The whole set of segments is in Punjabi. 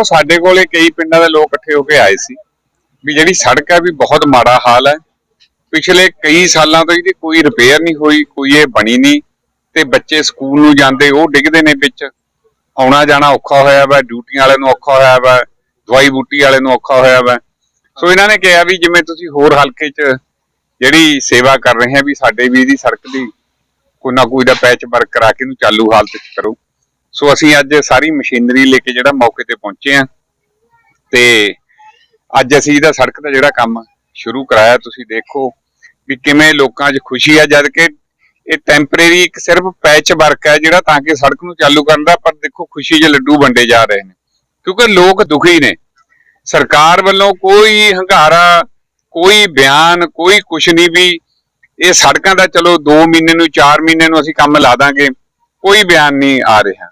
ਦੇਖੋ, ਸਾਡੇ ਕੋਲੇ ਕਈ ਪਿੰਡਾਂ ਦੇ ਲੋਕ ਇਕੱਠੇ ਹੋ ਕੇ ਆਏ ਸੀ ਵੀ ਜਿਹੜੀ ਸੜਕ ਹੈ ਵੀ ਬਹੁਤ ਮਾੜਾ ਹਾਲ ਹੈ। ਪਿਛਲੇ ਕਈ ਸਾਲਾਂ ਤੋਂ ਇਹਦੀ ਕੋਈ ਰਿਪੇਅਰ ਨਹੀਂ ਹੋਈ, ਕੋਈ ਇਹ ਬਣੀ ਨਹੀਂ ਤੇ ਬੱਚੇ ਸਕੂਲ ਨੂੰ ਜਾਂਦੇ, ਉਹ ਡਿੱਗਦੇ ਨੇ ਵਿੱਚ। ਆਉਣਾ ਜਾਣਾ ਔਖਾ ਹੋਇਆ ਵਾ ਡਿਊਟੀਆਂ ਵਾਲੇ ਨੂੰ ਔਖਾ ਹੋਇਆ ਵਾ, ਦਵਾਈ ਬੂਟੀ ਵਾਲਿਆਂ ਨੂੰ ਔਖਾ ਹੋਇਆ ਵਾ। ਸੋ ਇਹਨਾਂ ਨੇ ਕਿਹਾ ਵੀ ਜਿਵੇਂ ਤੁਸੀਂ ਹੋਰ ਹਲਕੇ 'ਚ ਜਿਹੜੀ ਸੇਵਾ ਕਰ ਰਹੇ ਆ ਵੀ ਸਾਡੇ ਵੀ ਇਹਦੀ ਸੜਕ ਦੀ ਕੋਈ ਨਾ ਕੋਈ ਦਾ ਪੈਚ ਵਰਕ ਕਰਾ ਕੇ ਇਹਨੂੰ ਚਾਲੂ ਹਾਲਤ 'ਚ ਕਰੋ। ਸੋ ਅਸੀਂ ਅੱਜ ਸਾਰੀ ਮਸ਼ੀਨਰੀ ਲੈ ਕੇ ਜਿਹੜਾ ਮੌਕੇ ਤੇ ਪਹੁੰਚੇ ਆ ਤੇ ਅੱਜ ਅਸੀਂ ਇਹਦਾ ਸੜਕ ਦਾ ਜਿਹੜਾ ਕੰਮ ਸ਼ੁਰੂ ਕਰਾਇਆ, ਤੁਸੀਂ ਦੇਖੋ ਵੀ ਕਿਵੇਂ ਲੋਕਾਂ 'ਚ ਖੁਸ਼ੀ ਆ, ਜਦ ਕਿ ਇਹ ਟੈਂਪਰੇਰੀ ਇੱਕ ਸਿਰਫ ਪੈਚ ਵਰਕ ਹੈ ਜਿਹੜਾ ਤਾਂ ਕਿ ਸੜਕ ਨੂੰ ਚਾਲੂ ਕਰਨ ਦਾ, ਪਰ ਦੇਖੋ ਖੁਸ਼ੀ 'ਚ ਲੱਡੂ ਵੰਡੇ ਜਾ ਰਹੇ ਨੇ, ਕਿਉਂਕਿ ਲੋਕ ਦੁਖੀ ਨੇ। ਸਰਕਾਰ ਵੱਲੋਂ ਕੋਈ ਹੰਗਾਰਾ, ਕੋਈ ਬਿਆਨ, ਕੋਈ ਕੁਛ ਨਹੀਂ ਵੀ ਇਹ ਸੜਕਾਂ ਦਾ ਚਲੋ 2 ਮਹੀਨੇ ਨੂੰ 4 ਮਹੀਨੇ ਨੂੰ ਅਸੀਂ ਕੰਮ ਲਾ ਦਾਂਗੇ, ਕੋਈ ਬਿਆਨ ਨਹੀਂ ਆ ਰਿਹਾ।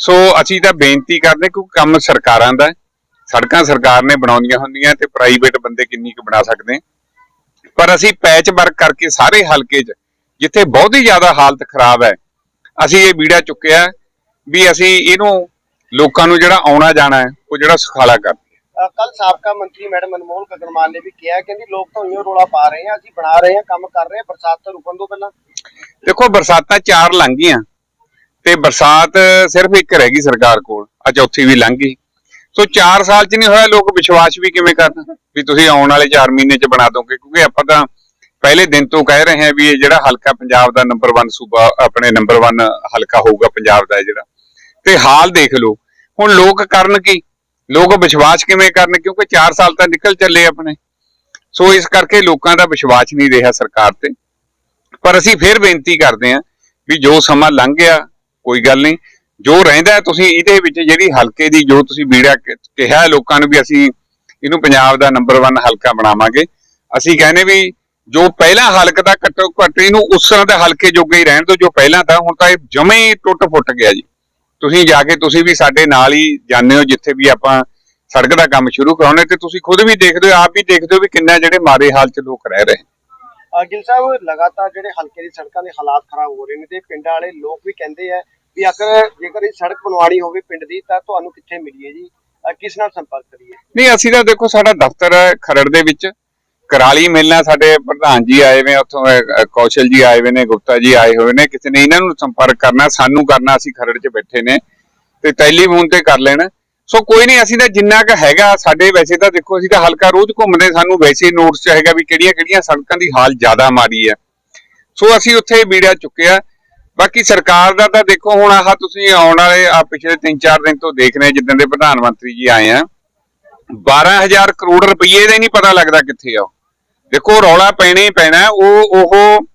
ਸੋ ਅਸੀਂ ਤਾਂ ਬੇਨਤੀ ਕਰਦੇ ਕਿਉਂਕਿ ਕੰਮ ਸਰਕਾਰਾਂ ਦਾ। ਸੜਕਾਂ ਸਰਕਾਰ ਨੇ ਬਣਾਉਂਦੀਆਂ ਹੁੰਦੀਆਂ ਤੇ ਪ੍ਰਾਈਵੇਟ ਬੰਦੇ ਕਿੰਨੀ ਕੁ ਬਣਾ ਸਕਦੇ ਪਰ ਅਸੀਂ ਪੈਚ ਵਰਕ ਕਰਕੇ ਸਾਰੇ ਹਲਕੇ 'ਚ ਜਿੱਥੇ ਬਹੁਤ ਹੀ ਜ਼ਿਆਦਾ ਹਾਲਤ ਖਰਾਬ ਹੈ ਅਸੀਂ ਇਹ ਵੀੜਾ ਚੁੱਕਿਆ ਵੀ ਅਸੀਂ ਇਹਨੂੰ ਲੋਕਾਂ ਨੂੰ ਜਿਹੜਾ ਆਉਣਾ ਜਾਣਾ ਉਹ ਜਿਹੜਾ ਸੁਖਾਲਾ ਕਰ ਕੱਲ ਸਾਬਕਾ ਮੰਤਰੀ ਮੈਡਮ ਅਨਮੋਲ ਗਗਨਮਾਨ ਨੇ ਵੀ ਕਿਹਾ ਕਹਿੰਦੀ ਲੋਕ ਤਾਂ ਉਈਓ ਰੋਲਾ ਪਾ ਰਹੇ ਆ ਅਸੀਂ ਬਣਾ ਰਹੇ ਆ ਕੰਮ ਕਰ ਰਹੇ ਆ ਬਰਸਾਤ ਤੋਂ ਰੁਕਣ ਤੋਂ ਪਹਿਲਾਂ। ਦੇਖੋ ਬਰਸਾਤਾਂ ਚਾਰ ਲੰਘ ਗਈਆਂ। ਤੇ ਬਰਸਾਤ ਸਿਰਫ ਇੱਕ ਰਹਿ ਗਈ ਸਰਕਾਰ ਕੋਲ, ਆ ਚੌਥੀ ਵੀ ਲੰਘ ਗਈ। ਸੋ 4 ਸਾਲ ਚ ਨਹੀਂ ਹੋਇਆ, ਲੋਕ ਵਿਸ਼ਵਾਸ ਵੀ ਕਿਵੇਂ ਕਰਨ? ਵੀ ਤੁਸੀਂ ਆਉਣ ਵਾਲੇ 4 ਮਹੀਨੇ ਚ ਬਣਾ ਦੋਗੇ? ਕਿਉਂਕਿ ਆਪਾਂ ਤਾਂ ਪਹਿਲੇ ਦਿਨ ਤੋਂ ਕਹਿ ਰਹੇ ਹਾਂ ਵੀ ਇਹ ਜਿਹੜਾ ਹਲਕਾ ਪੰਜਾਬ ਦਾ ਨੰਬਰ 1 ਸੂਬਾ, ਆਪਣੇ ਨੰਬਰ 1 ਹਲਕਾ ਹੋਊਗਾ ਪੰਜਾਬ ਦਾ ਜਿਹੜਾ। ਤੇ ਹਾਲ ਦੇਖ ਲਓ, ਹੁਣ ਲੋਕ ਕਰਨ ਕੀ? ਲੋਕ ਵਿਸ਼ਵਾਸ ਕਿਵੇਂ ਕਰਨ? ਕਿਉਂਕਿ 4 ਸਾਲ ਤਾਂ ਨਿਕਲ ਚੱਲੇ ਆਪਣੇ। ਸੋ ਇਸ ਕਰਕੇ ਲੋਕਾਂ ਦਾ ਵਿਸ਼ਵਾਸ ਨਹੀਂ ਰਿਹਾ ਸਰਕਾਰ ਤੇ। ਪਰ ਅਸੀਂ ਫਿਰ ਬੇਨਤੀ ਕਰਦੇ ਹਾਂ ਵੀ ਜੋ ਸਮਾਂ ਲੰਘ ਗਿਆ ਕੋਈ ਗੱਲ ਨਹੀਂ। ਜੋ ਰਹਿੰਦਾ ਤੁਸੀਂ ਇਹਦੇ ਵਿੱਚ ਜਿਹੜੀ ਹਲਕੇ ਦੀ ਜੋ ਤੁਸੀਂ ਬੀੜਾ ਕਿਹਾ ਲੋਕਾਂ ਨੂੰ ਵੀ ਅਸੀਂ ਇਹਨੂੰ ਪੰਜਾਬ ਦਾ ਨੰਬਰ 1 ਹਲਕਾ ਬਣਾਵਾਂਗੇ। ਅਸੀਂ ਕਹਿੰਦੇ ਵੀ ਜੋ ਪਹਿਲਾ ਹਲਕ ਦਾ ਘੱਟੋ ਘੱਟ ਇਹਨੂੰ ਉਸ ਤਰ੍ਹਾਂ ਦੇ ਹਲਕੇ ਜੋਗੇ ਹੀ ਰਹਿਣ ਦਿਓ, ਜੋ ਪਹਿਲਾਂ ਤਾਂ ਹੁਣ ਤਾਂ ਇਹ ਜਮੇ ਹੀ ਟੁੱਟ ਫੁੱਟ ਗਿਆ ਜੀ। ਤੁਸੀਂ ਜਾ ਕੇ ਤੁਸੀਂ ਵੀ ਸਾਡੇ ਨਾਲ ਹੀ ਜਾਂਦੇ ਹੋ, ਜਿੱਥੇ ਵੀ ਆਪਾਂ ਸੜਕ ਦਾ ਕੰਮ ਸ਼ੁਰੂ ਕਰਾਉਣੇ ਤੇ ਤੁਸੀਂ ਖੁਦ ਵੀ ਦੇਖਦੇ ਹੋ, ਆਪ ਵੀ ਦੇਖਦੇ ਹੋ ਵੀ ਕਿੰਨਾ ਜਿਹੜੇ ਮਾੜੇ ਹਾਲ 'ਚ ਲੋਕ ਰਹਿ ਰਹੇ ਅਹ ਸਾਹਿਬ, ਲਗਾਤਾਰ ਜਿਹੜੇ ਹਲਕੇ ਦੀ ਸੜਕਾਂ ਦੇ ਹਾਲਾਤ ਖਰਾਬ ਹੋ ਰਹੇ ਨੇ, ਤੇ ਪਿੰਡਾਂ ਵਾਲੇ ਲੋਕ ਵੀ ਕਹਿੰਦੇ ਆ ਵੀ ਅਗਰ ਜੇਕਰ ਇਹ ਸੜਕ ਬਣਵਾਣੀ ਹੋਵੇ ਪਿੰਡ ਦੀ, ਤਾਂ ਤੁਹਾਨੂੰ ਕਿੱਥੇ ਮਿਲੀਏ ਜੀ? ਕਿਸ ਨਾਲ ਸੰਪਰਕ ਕਰੀਏ? ਨਹੀਂ, ਅਸੀਂ ਤਾਂ ਦੇਖੋ, ਸਾਡਾ ਦਫ਼ਤਰ ਹੈ ਖਰੜ ਦੇ ਵਿੱਚ। ਕਰਾਲੀ ਮਿਲਣਾ ਸਾਡੇ ਪ੍ਰਧਾਨ ਜੀ ਆਏ ਨੇ ਉੱਥੋਂ ਕੌਸ਼ਲ ਜੀ ਆਏ ਹੋਏ ਨੇ, ਗੁਪਤਾ ਜੀ ਆਏ ਹੋਏ ਨੇ। ਕਿਸੇ ਨੇ ਇਹਨਾਂ ਨੂੰ ਸੰਪਰਕ ਕਰਨਾ, ਸਾਨੂੰ ਕਰਨਾ, ਅਸੀਂ ਖਰੜ 'ਚ ਬੈਠੇ ਨੇ। ਤੇ ਟੈਲੀਫੋਨ ਤੇ ਕਰ ਲੈਣਾ। ਸੋ ਕੋਈ ਨਹੀਂ, ਅਸੀਂ ਤਾਂ ਜਿੰਨਾ ਕੁ ਹੈਗਾ, ਸਾਡੇ ਵੈਸੇ ਤਾਂ ਦੇਖੋ, ਅਸੀਂ ਤਾਂ ਹਲਕਾ ਰੋਜ਼ ਘੁੰਮਦੇ, ਸਾਨੂੰ ਵੈਸੇ ਨੋਟਸ 'ਚ ਹੈਗਾ ਵੀ ਕਿਹੜੀਆਂ ਕਿਹੜੀਆਂ ਸੜਕਾਂ ਦੀ ਹਾਲ ਜ਼ਿਆਦਾ ਮਾੜੀ ਹੈ। ਸੋ ਅਸੀਂ ਉੱਥੇ ਵੀੜਾ ਚੁੱਕਿਆ। ਬਾਕੀ ਸਰਕਾਰ ਦਾ ਤਾਂ ਦੇਖੋ ਹੁਣ ਆਹ ਤੁਸੀਂ ਆਉਣ ਵਾਲੇ ਆ ਪਿਛਲੇ 3-4 ਦਿਨ ਤੋਂ ਦੇਖ ਰਹੇ ਹੋ ਜਿੱਦਾਂ ਦੇ ਪ੍ਰਧਾਨ ਮੰਤਰੀ ਜੀ ਆਏ ਆ। 12000 ਕਰੋੜ ਰੁਪਏ ਦਾ ਹੀ ਨਹੀਂ ਪਤਾ ਲੱਗਦਾ ਕਿੱਥੇ ਆ ਉਹ। ਦੇਖੋ ਰੌਲਾ ਪੈਣਾ ਹੀ ਪੈਣਾ, ਉਹ ਉਹ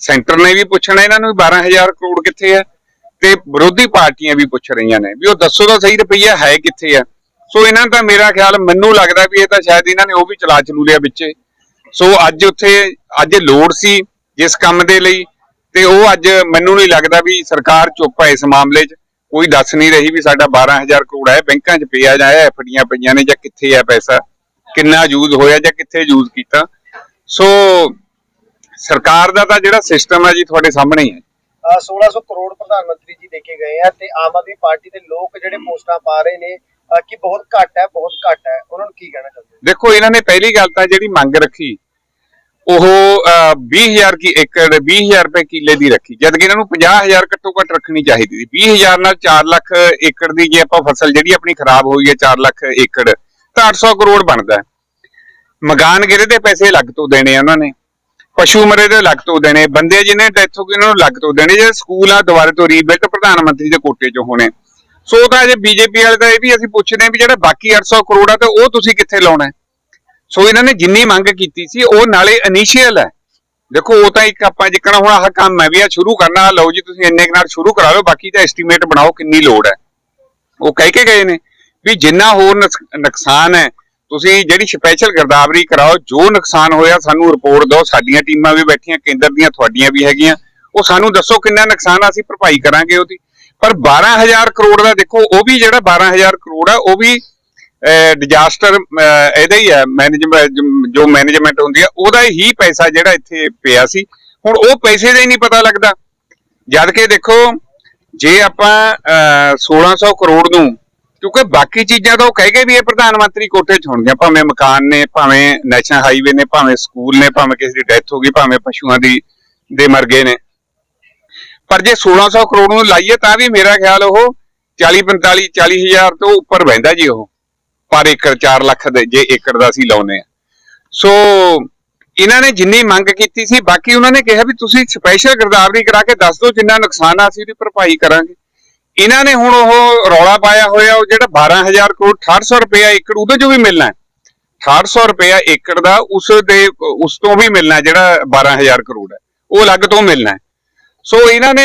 ਸੈਂਟਰ ਨੇ ਵੀ ਪੁੱਛਣਾ, ਇਹਨਾਂ ਨੂੰ ਵੀ 12000 ਕਰੋੜ ਕਿੱਥੇ ਆ? ਤੇ ਵਿਰੋਧੀ ਪਾਰਟੀਆਂ ਵੀ ਪੁੱਛ ਰਹੀਆਂ ਨੇ ਵੀ ਉਹ ਦੱਸੋ ਤਾਂ ਸਹੀ ਰੁਪਈਆ ਹੈ ਕਿੱਥੇ ਆ। ਸੋ ਇਹਨਾਂ ਦਾ ਮੇਰਾ ਖਿਆਲ, ਮੈਨੂੰ ਲੱਗਦਾ ਵੀ ਇਹ ਤਾਂ ਸ਼ਾਇਦ ਇਹਨਾਂ ਨੇ ਉਹ ਵੀ ਚਲਾ ਚਲੂ ਲਿਆ ਵਿੱਚੇ। ਸੋ ਅੱਜ ਉੱਥੇ, ਅੱਜ ਲੋੜ ਸੀ ਜਿਸ ਕੰਮ ਦੇ ਲਈ ਤੇ ਉਹ ਅੱਜ ਮੈਨੂੰ ਨਹੀਂ ਲੱਗਦਾ ਵੀ ਸਰਕਾਰ ਚੁੱਪ ਹੈ ਇਸ ਮਾਮਲੇ 'ਚ। ਕੋਈ ਦੱਸ ਨਹੀਂ ਰਹੀ ਵੀ ਸਾਡਾ 12000 ਕਰੋੜ ਹੈ ਬੈਂਕਾਂ 'ਚ ਪਿਆ ਜਾਂ ਐਫਡੀਆਂ ਪਈਆਂ ਨੇ ਜਾਂ ਕਿੱਥੇ ਹੈ ਪੈਸਾ ਕਿੰਨਾ ਯੂਜ਼ ਹੋਇਆ ਜਾਂ ਕਿੱਥੇ ਯੂਜ਼ ਕੀਤਾ। ਸੋ ਸਰਕਾਰ ਦਾ ਤਾਂ ਜਿਹੜਾ ਸਿਸਟਮ ਹੈ ਜੀ ਤੁਹਾਡੇ ਸਾਹਮਣੇ ਹੀ ਹੈ ਅਹ 1600 ਕਰੋੜ ਪ੍ਰਧਾਨ ਮੰਤਰੀ ਜੀ ਦੇ ਕੇ ਗਏ ਆ ਤੇ ਆਮ ਆਦਮੀ ਪਾਰਟੀ ਦੇ ਲੋਕ ਜਿਹੜੇ ਪੋਸਟਾਂ ਪਾ ਰਹੇ ਨੇ ਕਿ ਬਹੁਤ ਘੱਟ ਹੈ ਬਹੁਤ ਘੱਟ ਹੈ। ਉਹਨਾਂ ਨੂੰ ਕੀ ਕਹਿਣਾ ਚਾਹੁੰਦੇ? ਦੇਖੋ ਇਹਨਾਂ ਨੇ ਪਹਿਲੀ ਗੱਲ ਤਾਂ ਜਿਹੜੀ ਮੰਗ ਰੱਖੀ ਉਹ ਅਹ, 20000 ਕੀ ਏਕੜ 20000 ਰੁਪਏ ਕਿੱਲੇ ਦੀ ਰੱਖੀ। ਜਦ ਕਿ ਇਹਨਾਂ ਨੂੰ 50000 ਘੱਟੋ ਘੱਟ ਰੱਖਣੀ ਚਾਹੀਦੀ ਸੀ। 20000 ਨਾਲ 4 ਲੱਖ ਏਕੜ ਦੀ ਜੇ ਆਪਾਂ ਫਸਲ ਜਿਹੜੀ ਆਪਣੀ ਖਰਾਬ ਹੋਈ ਹੈ 4 ਲੱਖ ਏਕੜ ਤਾਂ 800 ਕਰੋੜ ਬਣਦਾ ਮਕਾਨ ਗਿਰੇ ਦੇ ਪੈਸੇ ਲੱਗ ਤੋਂ ਦੇਣੇ ਆ ਉਹਨਾਂ ਨੇ। ਪਸ਼ੂ ਮਰੇ ਦੇ ਲੱਗ ਤੋਂ ਦੇਣੇ। ਬੰਦੇ ਜਿਹਨੇ ਡੈਥ ਹੋ ਗਈ ਉਹਨਾਂ ਨੂੰ ਲੱਗ ਤੋਂ ਦੇਣੇ। ਜੇ ਸਕੂਲ ਆ ਦੁਬਾਰੇ ਤੋਂ ਰੀਬਿਲਟ ਪ੍ਰਧਾਨ ਮੰਤਰੀ ਦੇ ਕੋਟੇ 'ਚ ਹੋਣੇ। ਸੋ ਤਾਂ ਜੇ ਬੀਜੇਪੀ ਵਾਲੇ ਤਾਂ ਇਹ ਵੀ ਅਸੀਂ ਪੁੱਛਦੇ ਹਾਂ ਵੀ ਜਿਹੜਾ ਬਾਕੀ 800 ਕਰੋੜ ਆ ਤੇ ਉਹ ਤੁਸੀਂ ਕਿੱਥੇ ਲਾਉਣਾ ਹੈ? ਸੋ ਇਹਨਾਂ ਨੇ ਜਿੰਨੀ ਮੰਗ ਕੀਤੀ ਸੀ, ਉਹ ਨਾਲੇ ਇਨੀਸ਼ੀਅਲ ਹੈ। ਦੇਖੋ, ਉਹ ਤਾਂ ਇੱਕ ਆਪਾਂ ਜਿੱਕਣਾ ਹੁਣ ਆਹ ਕੰਮ ਹੈ ਵੀ ਆ ਸ਼ੁਰੂ ਕਰਨਾ ਲਓ ਜੀ, ਤੁਸੀਂ ਇੰਨੇ ਨਾਲ ਸ਼ੁਰੂ ਕਰਾ ਲਓ, ਬਾਕੀ ਤਾਂ ਐਸਟੀਮੇਟ ਬਣਾਓ ਕਿੰਨੀ ਲੋੜ ਹੈ। ਉਹ ਕਹਿ ਕੇ ਗਏ ਨੇ ਵੀ ਜਿੰਨਾ ਹੋਰ ਨੁਕਸਾਨ ਹੈ, ਤੁਸੀਂ ਜਿਹੜੀ ਸਪੈਸ਼ਲ ਗਿਰਦਾਵਰੀ ਕਰਾਓ, ਜੋ ਨੁਕਸਾਨ ਹੋਇਆ ਸਾਨੂੰ ਰਿਪੋਰਟ ਦਿਓ, ਸਾਡੀਆਂ ਟੀਮਾਂ ਵੀ ਬੈਠੀਆਂ, ਕੇਂਦਰ ਦੀਆਂ ਤੁਹਾਡੀਆਂ ਵੀ ਹੈਗੀਆਂ, ਉਹ ਸਾਨੂੰ ਦੱਸੋ ਕਿੰਨਾ ਨੁਕਸਾਨ ਅਸੀਂ ਭਰਪਾਈ ਕਰਾਂਗੇ ਉਹਦੀ। ਪਰ 12000 ਕਰੋੜ ਦਾ ਦੇਖੋ, ਉਹ ਵੀ ਜਿਹੜਾ 12000 ਕਰੋੜ ਆ, ਉਹ ਵੀ ਡਿਜ਼ਾਸਟਰ ਇਹਦਾ ਹੀ ਹੈ ਮੈਨੇਜਮੈਂਟ ਜੋ ਮੈਨੇਜਮੈਂਟ ਹੁੰਦੀ ਹੈ ਉਹਦਾ ਹੀ ਪੈਸਾ ਜਿਹੜਾ ਇੱਥੇ ਪਿਆ ਸੀ। ਹੁਣ ਉਹ ਪੈਸੇ ਦਾ ਹੀ ਨਹੀਂ ਪਤਾ ਲੱਗਦਾ। ਜਦ ਕਿ ਦੇਖੋ ਜੇ ਆਪਾਂ ਅਹ, 1600 ਕਰੋੜ ਨੂੰ ਕਿਉਂਕਿ ਬਾਕੀ ਚੀਜ਼ਾਂ ਤਾਂ ਉਹ ਕਹਿ ਗਏ ਵੀ ਇਹ ਪ੍ਰਧਾਨ ਮੰਤਰੀ ਕੋਠੇ 'ਚ ਹੋਣਗੀਆਂ ਭਾਵੇਂ ਮਕਾਨ ਨੇ ਭਾਵੇਂ ਨੈਸ਼ਨਲ ਹਾਈਵੇ ਨੇ ਭਾਵੇਂ ਸਕੂਲ ਨੇ ਭਾਵੇਂ ਕਿਸੇ ਦੀ ਡੈਥ ਹੋ ਗਈ ਭਾਵੇਂ ਪਸ਼ੂਆਂ ਦੀ ਦੇ ਮਰ ਗਏ ਨੇ। ਪਰ ਜੇ 1600 ਕਰੋੜ ਨੂੰ ਲਾਈਏ ਤਾਂ ਵੀ ਮੇਰਾ ਖਿਆਲ ਉਹ 40 45 40 ਹਜ਼ਾਰ ਤੋਂ ਉੱਪਰ ਬਹਿੰਦਾ ਜੀ ਉਹ। ਪਰ ਏਕੜ 4 ਲੱਖ ਦੇ ਜੇ ਏਕੜ ਦਾ ਅਸੀਂ ਲਾਉਨੇ ਆ ਸੋ ਇਹਨਾਂ ਨੇ ਜਿੰਨੀ ਮੰਗ ਕੀਤੀ ਸੀ, ਬਾਕੀ ਉਹਨਾਂ ਨੇ ਕਿਹਾ ਵੀ ਤੁਸੀਂ ਸਪੈਸ਼ਲ ਗਿਰਦਾਵਰੀ ਕਰਾ ਕੇ ਦੱਸ ਦਿਓ ਜਿੰਨਾ ਨੁਕਸਾਨ ਆ, ਅਸੀਂ ਉਹਦੀ ਭਰਪਾਈ ਕਰਾਂਗੇ। ਇਹਨਾਂ ਨੇ ਹੁਣ ਉਹ ਰੌਲਾ ਪਾਇਆ ਹੋਇਆ, ਉਹ ਜਿਹੜਾ 12000 ਕਰੋੜ 6800 ਰੁਪਇਆ ਏਕੜ, ਉਹਦੇ ਚੋਂ ਵੀ ਮਿਲਣਾ ਹੈ। 6800 ਰੁਪਇਆ ਏਕੜ ਦਾ, ਉਸ ਦੇ, ਉਸ ਤੋਂ ਵੀ ਮਿਲਣਾ ਹੈ ਜਿਹੜਾ 12000 ਕਰੋੜ ਹੈ। ਉਹ ਅਲੱਗ ਤੋਂ ਮਿਲਣਾ ਹੈ। ਸੋ ਇਹਨਾਂ ਨੇ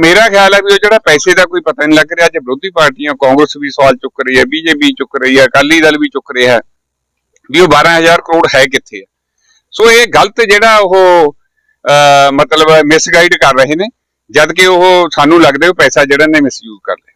ਮੇਰਾ ਖਿਆਲ ਹੈ ਵੀ ਉਹ ਜਿਹੜਾ ਪੈਸੇ ਦਾ ਕੋਈ ਪਤਾ ਨਹੀਂ ਲੱਗ ਰਿਹਾ ਅੱਜ ਵਿਰੋਧੀ ਪਾਰਟੀਆਂ ਕਾਂਗਰਸ ਵੀ ਸਵਾਲ ਚੁੱਕ ਰਹੀ ਹੈ ਬੀਜੇਪੀ ਚੁੱਕ ਰਹੀ ਹੈ ਅਕਾਲੀ ਦਲ ਵੀ ਚੁੱਕ ਰਿਹਾ ਹੈ ਵੀ ਉਹ 12000 ਕਰੋੜ ਹੈ ਕਿੱਥੇ ਹੈ। ਸੋ ਇਹ ਗਲਤ ਜਿਹੜਾ ਉਹ ਅਹ, ਮਤਲਬ ਮਿਸਗਾਈਡ ਕਰ ਰਹੇ ਨੇ ਜਦ ਕਿ ਉਹ ਸਾਨੂੰ ਲੱਗਦਾ ਉਹ ਪੈਸਾ ਜਿਹੜਾ ਨੇ ਮਿਸਯੂਜ਼ ਕਰ ਲਿਆ